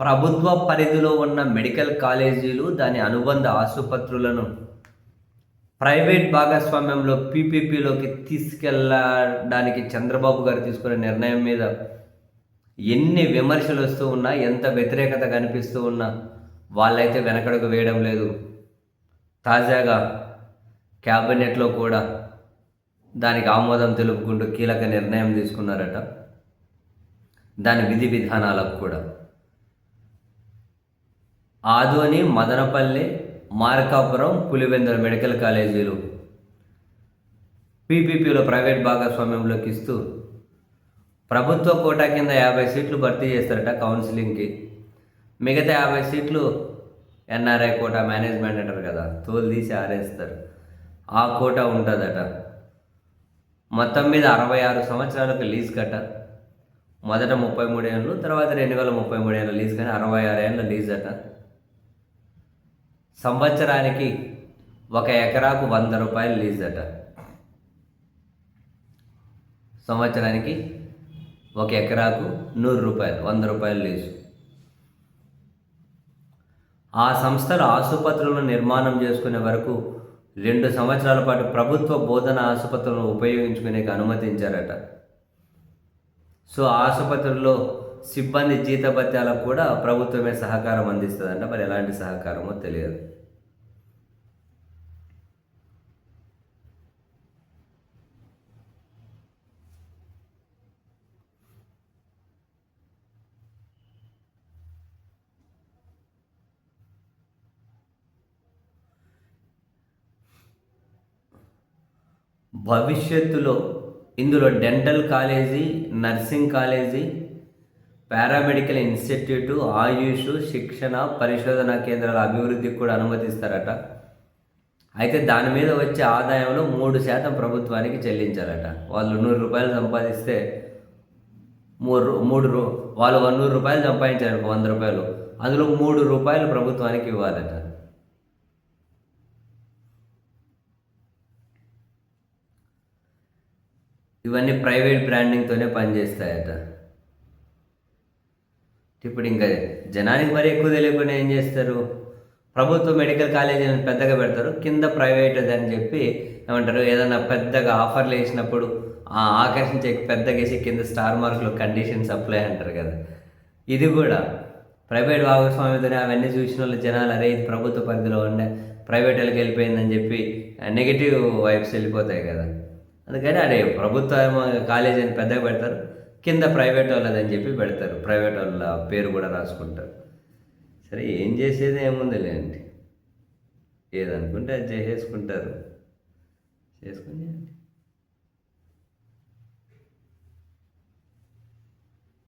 ప్రభుత్వ పరిధిలో ఉన్న మెడికల్ కాలేజీలు దాని అనుబంధ ఆసుపత్రులను ప్రైవేట్ భాగస్వామ్యంలో పీపీపీలోకి తీసుకెళ్ళడానికి చంద్రబాబు గారు తీసుకునే నిర్ణయం మీద ఎన్ని విమర్శలు వస్తూ ఉన్నా ఎంత వ్యతిరేకత కనిపిస్తూ ఉన్నా వాళ్ళైతే వెనకడుగు వేయడం లేదు. తాజాగా క్యాబినెట్లో కూడా దానికి ఆమోదం తెలుపుకుంటూ కీలక నిర్ణయం తీసుకున్నారట. దాని విధి విధానాలకు కూడా. ఆదోని మదనపల్లి మార్కాపురం పులివెందుల మెడికల్ కాలేజీలు. పీపీపీలో ప్రైవేట్ భాగస్వామ్యంలోకి ఇస్తూ ప్రభుత్వ కోటా కింద యాభై సీట్లు భర్తీ చేస్తారట కౌన్సిలింగ్కి. మిగతా యాభై సీట్లు ఎన్ఆర్ఐ కోటా మేనేజ్మెంట్ అంటారు కదా తోలు తీసి ఆరేస్తారు. ఆ కోటా ఉంటుందట. మొత్తం మీద అరవై ఆరు సంవత్సరాలకు లీజ్ కట్ట. మొదట ముప్పై మూడు ఏళ్ళు తర్వాత రెండు వేల ముప్పై మూడు ఏళ్ళ లీజ్ కానీ అరవై ఆరు ఏళ్ళ లీజ్ అట. సంవత్సరానికి ఒక ఎకరాకు వంద రూపాయలు లీజ్ అట. సంవత్సరానికి ఒక ఎకరాకు నూరు రూపాయలు వంద రూపాయలు లీజు. ఆ సంస్థలు ఆసుపత్రులను నిర్మాణం చేసుకునే వరకు రెండు సంవత్సరాల పాటు ప్రభుత్వ బోధన ఆసుపత్రులను ఉపయోగించుకునే అనుమతించారట. సో ఆసుపత్రుల్లో సిబ్బంది జీతభత్యాలకు కూడా ప్రభుత్వమే సహకారం అందిస్తుందంట. మరి ఎలాంటి సహకారమో తెలియదు. భవిష్యత్తులో ఇందులో dental college nursing college paramedical institute AYUSH శిక్షణ పరిశోధన కేంద్రాల అభివృద్ధికి కూడా అనుమతిస్తారట. అయితే దాని మీద వచ్చే ఆదాయంలో మూడు శాతం ప్రభుత్వానికి చెల్లించారట. వాళ్ళు నూరు రూపాయలు సంపాదిస్తే మూడు మూడు రూ వాళ్ళు నూరు రూపాయలు సంపాదించారు వంద రూపాయలు. అందులో మూడు రూపాయలు ప్రభుత్వానికి ఇవ్వాలట. ఇవన్నీ ప్రైవేట్ బ్రాండింగ్తోనే పనిచేస్తాయట. ఇప్పుడు ఇంకా జనానికి మరి ఎక్కువ తెలియకుండా ఏం చేస్తారు? ప్రభుత్వ మెడికల్ కాలేజీలను పెద్దగా పెడతారు కింద ప్రైవేట్ అని చెప్పి ఏమంటారు ఏదైనా పెద్దగా ఆఫర్లు వేసినప్పుడు ఆ ఆకర్షించే పెద్దగా వేసి కింద స్టార్ మార్కులు కండిషన్స్ అప్లై అంటారు కదా. ఇది కూడా ప్రైవేట్ భాగస్వామ్యతోనే అవన్నీ చూసిన వాళ్ళు జనాలు అరే ఇది ప్రభుత్వ పరిధిలో ఉండే ప్రైవేట్ వాళ్ళకి వెళ్ళిపోయిందని చెప్పి నెగిటివ్ వైబ్స్ వెళ్ళిపోతాయి కదా. అందుకని అదే ప్రభుత్వ కాలేజీని పెద్దగా పెడతారు కింద ప్రైవేట్ వాళ్ళదని చెప్పి పెడతారు. ప్రైవేట్ వాళ్ళ పేరు కూడా రాసుకుంటారు. సరే ఏం చేసేది ఏముంది లేండి ఏదనుకుంటే అది చేసేసుకుంటారు. చేసుకుని